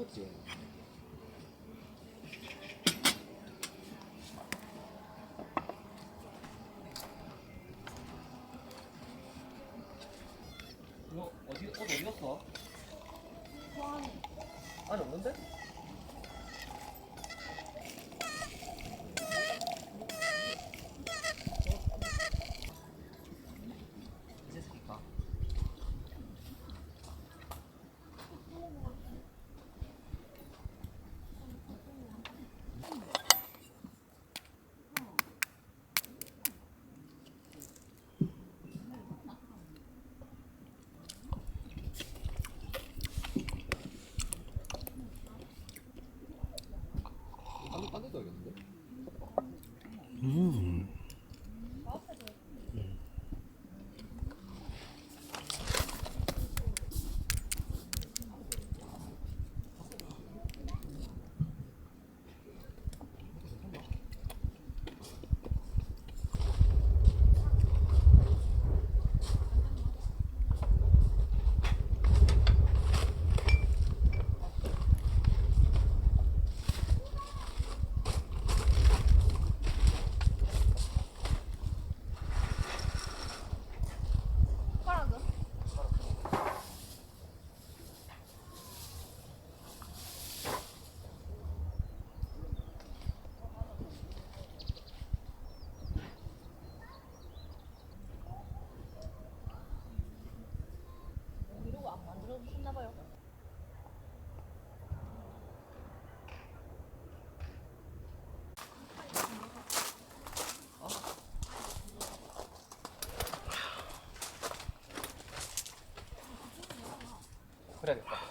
먹었지. 이거 어디, 어, 어디 갔어? 뭐 안에 없는데? 그래야겠다.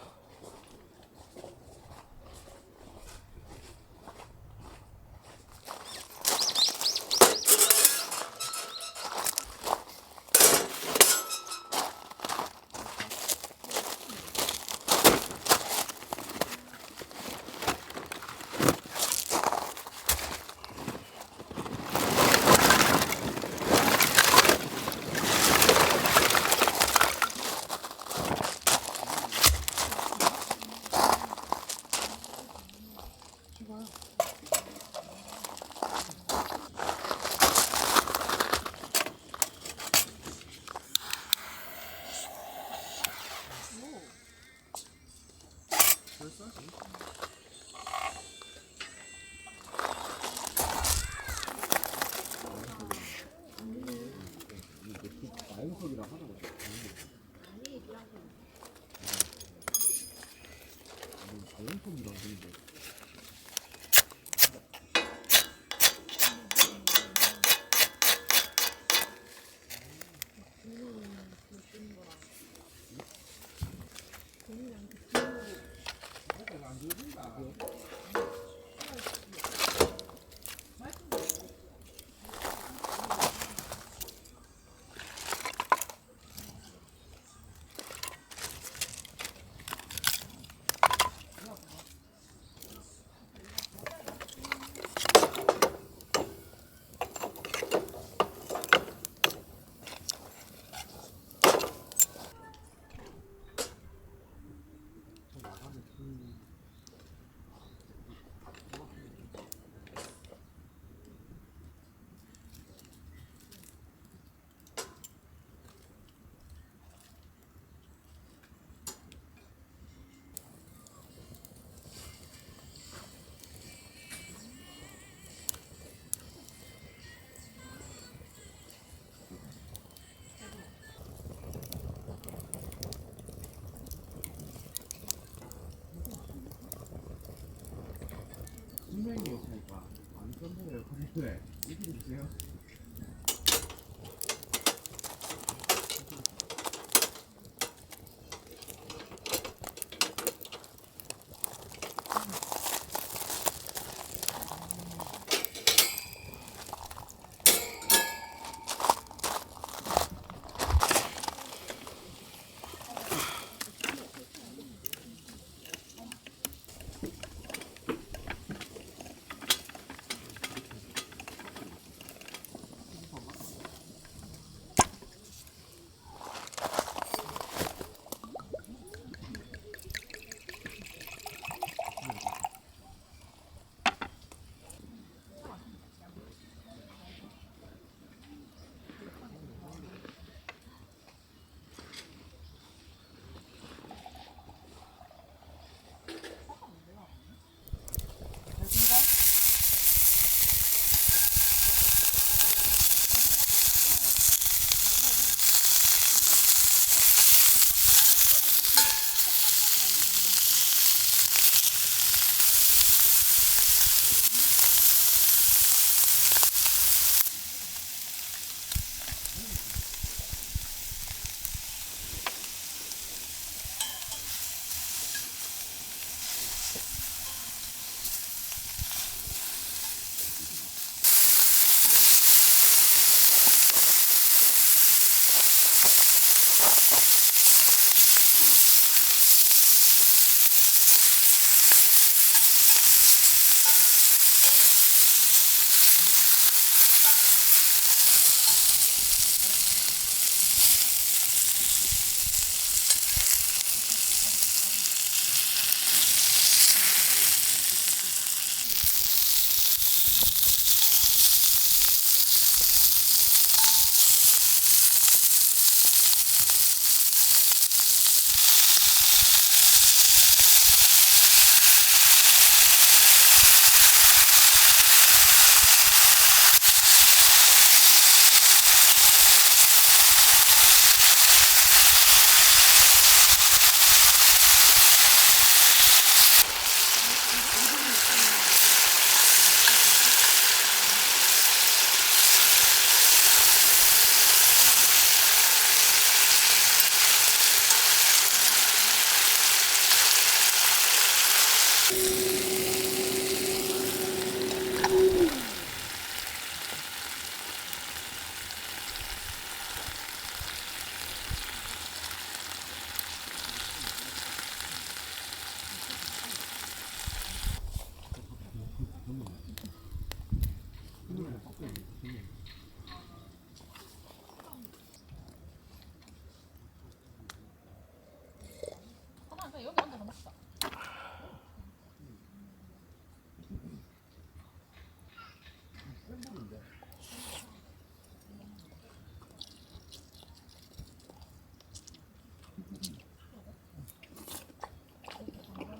네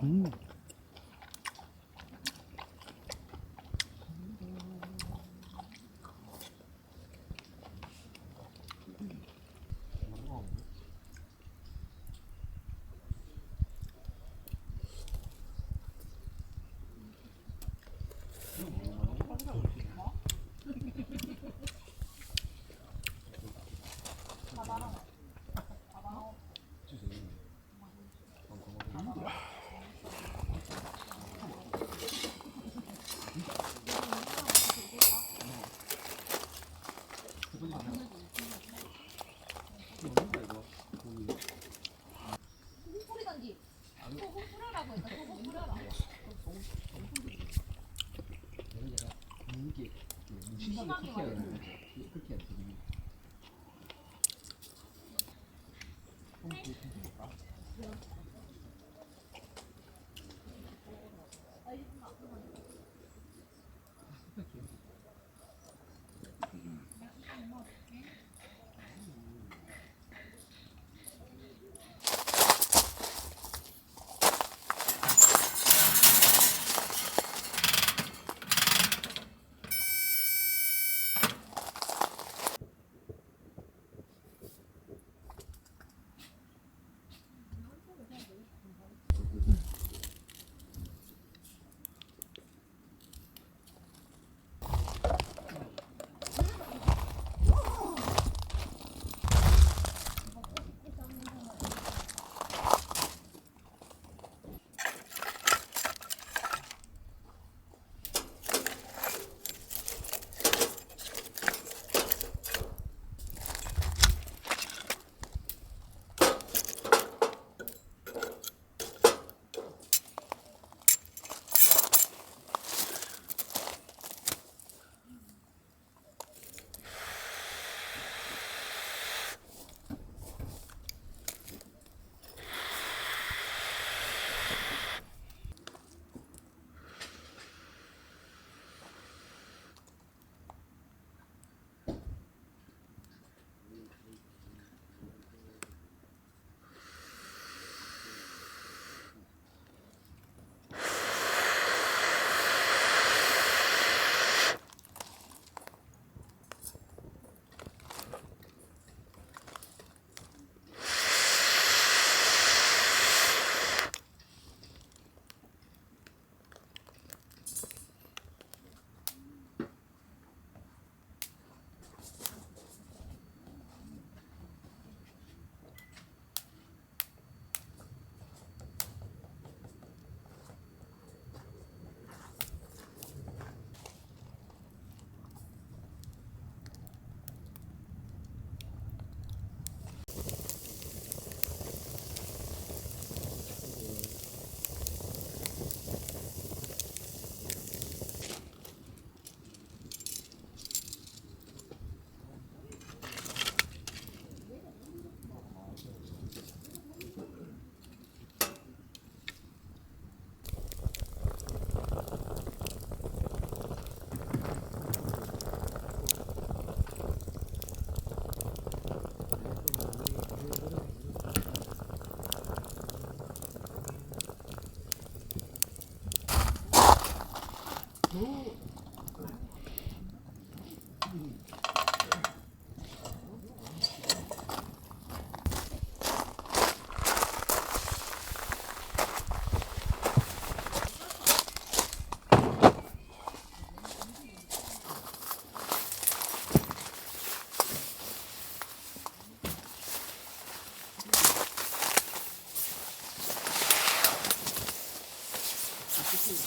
Mm. 그렇게 해야 되는 거죠. Ooh.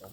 там.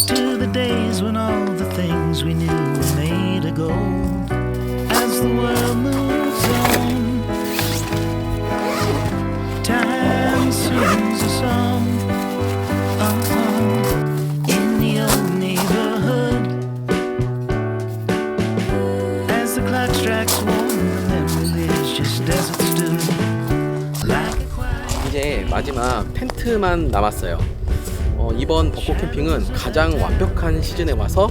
Back to the days when all the things we knew were made of gold. As the world moves on, time sings a song. Uh-huh. In the old neighborhood, as the clock strikes one, the memory lives just as it stood. Like a quiet. 이제 마지막 텐트만 남았어요. 어, 이번 벚꽃 캠핑은 가장 완벽한 시즌에 와서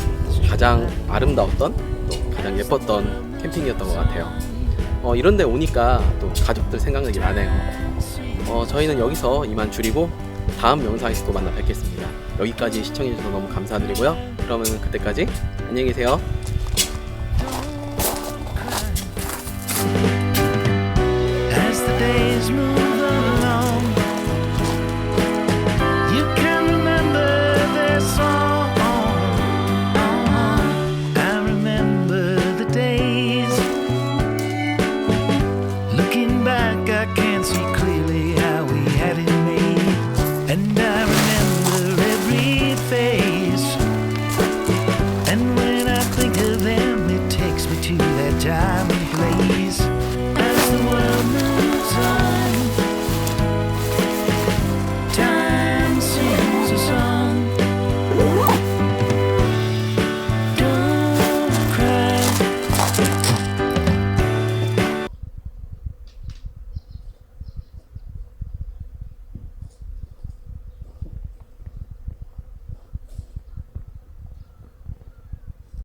가장 아름다웠던 또 가장 예뻤던 캠핑이었던 것 같아요. 어, 이런데 오니까 또 가족들 생각나기 나네요. 어, 저희는 여기서 이만 줄이고 다음 영상에서 또 만나 뵙겠습니다. 여기까지 시청해주셔서 너무 감사드리고요. 그러면 그때까지 안녕히 계세요.